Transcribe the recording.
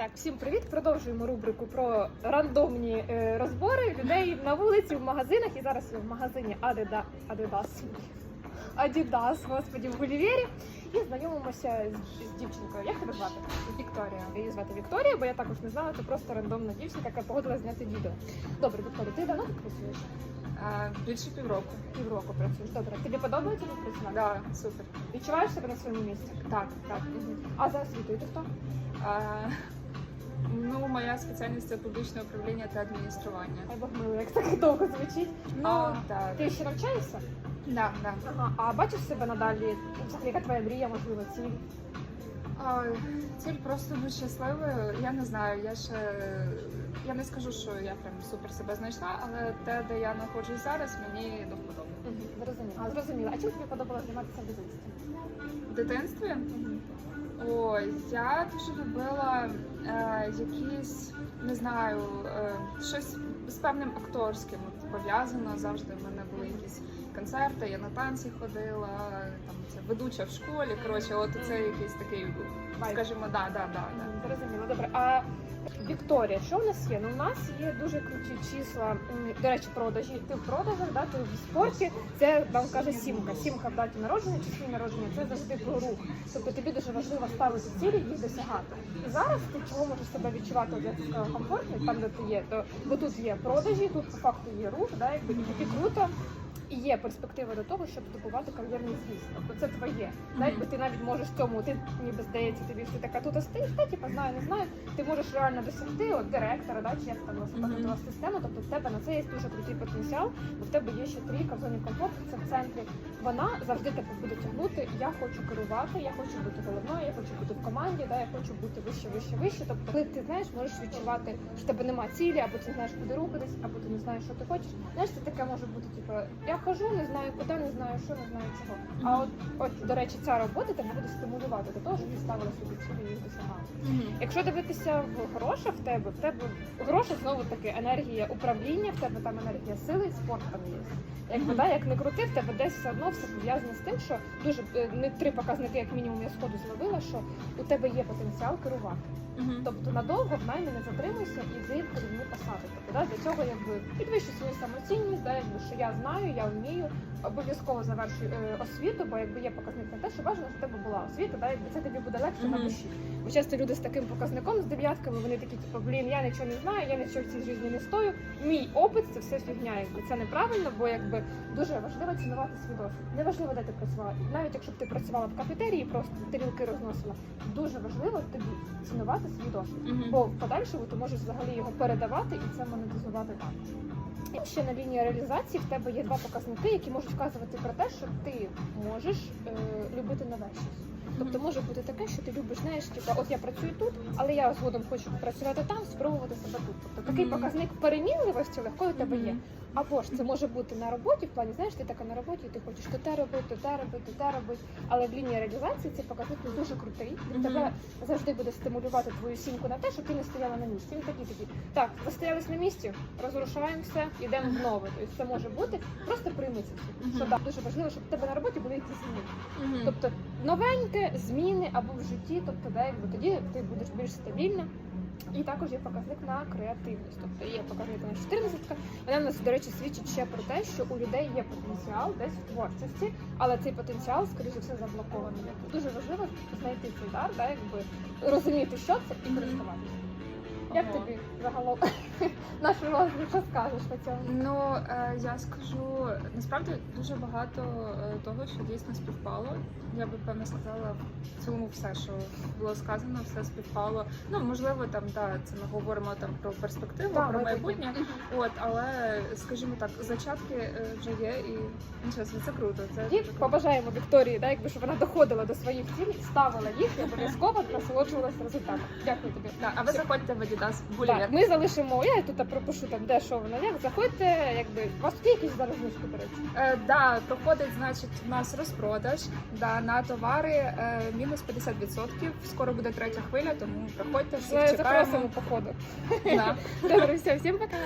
Так, всім привіт! Продовжуємо рубрику про рандомні е, розбори людей на вулиці, в магазинах. І зараз я в магазині Adidas, Adidas, Adidas, господі, в Гулівері. І знайомимося з, з дівчинкою. Як тебе звати? Вікторія. Її звати Вікторія, бо я також не знала, це просто рандомна дівчинка, яка погодилась зняти відео. Добре, Вікторія, ти давно тут працюєш? Більше півроку. Півроку працюєш. Добре. Тобі подобається тут працювати? Да, супер. Відчуваєш себе на своєму місці? Так, так. А за освітою ти хто? Ну, моя спеціальність це публічне управління та адміністрування. Ай, Бог милий, як так довго звучить. Ну, А, так. Ти ще навчаєшся? Да, да. Ага. А бачиш себе надалі? Взагалі, яка твоя мрія, можливо, ціль? Ціль просто бути щасливою. Я не знаю, я ще я не скажу, що я прям супер себе знайшла, але те, де я знаходжусь зараз, мені до вподоби. Зрозуміла. Зрозуміла. А чим тобі подобалося займатися в дитинстві? В дитинстві ой, я дуже любила е, якісь, не знаю, е, щось з певним акторським пов'язано. Завжди в мене були якісь концерти, я на танці ходила, там це ведуча в школі. Коротше, от це якийсь такий, скажімо, да, да, да, да. Зрозуміло. Добре. А Вікторія, що в нас є? Ну, у нас є дуже круті числа. До речі, продажі. Ти в продажах, да, ти в спорті. Це вам каже сімка. Сімка в даті народження, числі народження. Це завжди про рух. Тобто тобі дуже важливо ставити цілі і їх досягати. І зараз ти чого можеш себе відчувати, як комфортно, там де ти є, то бо тут є продажі, тут по факту є рух, да, якби і тобі круто. Є перспектива до того, щоб здобувати кар'єрний зріст. Тобто це твоє. Да, якби ти навіть можеш цьому, ти ніби здається, тобі що ти така тут стоїш, та типу, знаю, не знаю. Ти можеш реально досягти от директора, да, чи як там розподілила система. Тобто в тебе на це є дуже крутий потенціал, бо в тебе є ще трійка в зоні комфорту, це в центрі. Вона завжди тебе буде тягнути. Я хочу керувати, я хочу бути головною, я команді, да, я хочу бути вище, вище, вище. Тобто, коли ти знаєш, можеш відчувати, що в тебе немає цілі, або ти знаєш, куди рухатись, або ти не знаєш, що ти хочеш. Знаєш, це таке може бути, типу, я хожу, не знаю куди, не знаю, що, не знаю чого. А от, от до речі, ця робота тебе буде стимулювати до того, щоб ти ставила собі цілі і їх досягала. Якщо дивитися в грошах в тебе, в тебе гроші знову таки енергія управління, в тебе там енергія сили, і спорт там є. Якби Мгм. да, як не крути, в тебе десь все одно все пов'язане з тим, що дуже е, не три показники, як мінімум, я сходу зловила, що у тебе є потенціал керувати. Мгм. Тобто надовго в наймі не затримуйся і йди в керівні посади. Тобто да, для цього якби підвищуй свою самоцінність, да, якби що я знаю, я вмію, обов'язково завершуй е, освіту, бо якби є показник на те, що бажано, щоб в тебе була освіта, да, якби це тобі буде легше на душі. Бо часто люди з таким показником, з дев'ятками, вони такі, типу, блін, я нічого не знаю, я нічого в цій житті не стою. Мій опит це все фігня, якби це неправильно, бо якби дуже важливо цінувати свій досвід. Неважливо, де ти працювала. Навіть якщо б ти працювала в кафетерії, просто тарілки розносила. Дуже важливо тобі цінувати свій досвід. Мгм. Бо в подальшому ти можеш взагалі його передавати і це монетизувати так. І ще на лінії реалізації в тебе є два показники, які можуть вказувати про те, що ти можеш е, любити нове щось. Тобто може бути таке, що ти любиш, знаєш, типу, от я працюю тут, але я згодом хочу працювати там, спробувати себе тут. Тобто такий показник перемінливості легкої у тебе є. Або ж це може бути на роботі, в плані, знаєш, ти така на роботі, і ти хочеш то те робити, то те робити, то те робити. Але в лінії реалізації цей показник дуже крутий. Він тебе завжди буде стимулювати твою сімку на те, щоб ти не стояла на місці. Він такий такий. Так, застоялись на місці, розрушаємо все, йдемо в нове. Тобто це може бути. Просто прийми це. Мгм. Що да, дуже важливо, щоб в тебе на роботі були якісь зміни. Тобто новеньке, зміни або в житті, тобто де, якби тоді ти будеш більш стабільна. І також є показник на креативність. Тобто є показник на 14. Вона в нас, до речі, свідчить ще про те, що у людей є потенціал десь в творчості, але цей потенціал, скоріше все, заблокований. Дуже важливо знайти цей дар, да, якби розуміти, що це і користуватися. Як тобі загалом наш розгляд, що скажеш по цьому? Ну е, я скажу насправді дуже багато е, того, що дійсно співпало. Я би певно сказала в цілому все, що було сказано, все співпало. Ну можливо, там да, це ми говоримо там про перспективу, Да, про майбутнє. От, але скажімо так, зачатки е, вже є, і нічого, собі, це круто. Це круто. побажаємо Вікторії, да, якби щоб вона доходила до своїх цілей, ставила їх і обов'язково насолоджувалася результатом. Дякую тобі. Да, а ви заходьте в Adidas Гулівер. Так, ми залишимо. Я тут пропишу там, де що воно як. Заходьте, якби у вас тут є якісь зараз знижки, до речі. Е, да, проходить, значить, у нас розпродаж да, на товари е, мінус 50%. Скоро буде третя хвиля, тому проходьте, всіх Ми чекаємо. запросимо походу. Да. Добре, все, всім пока.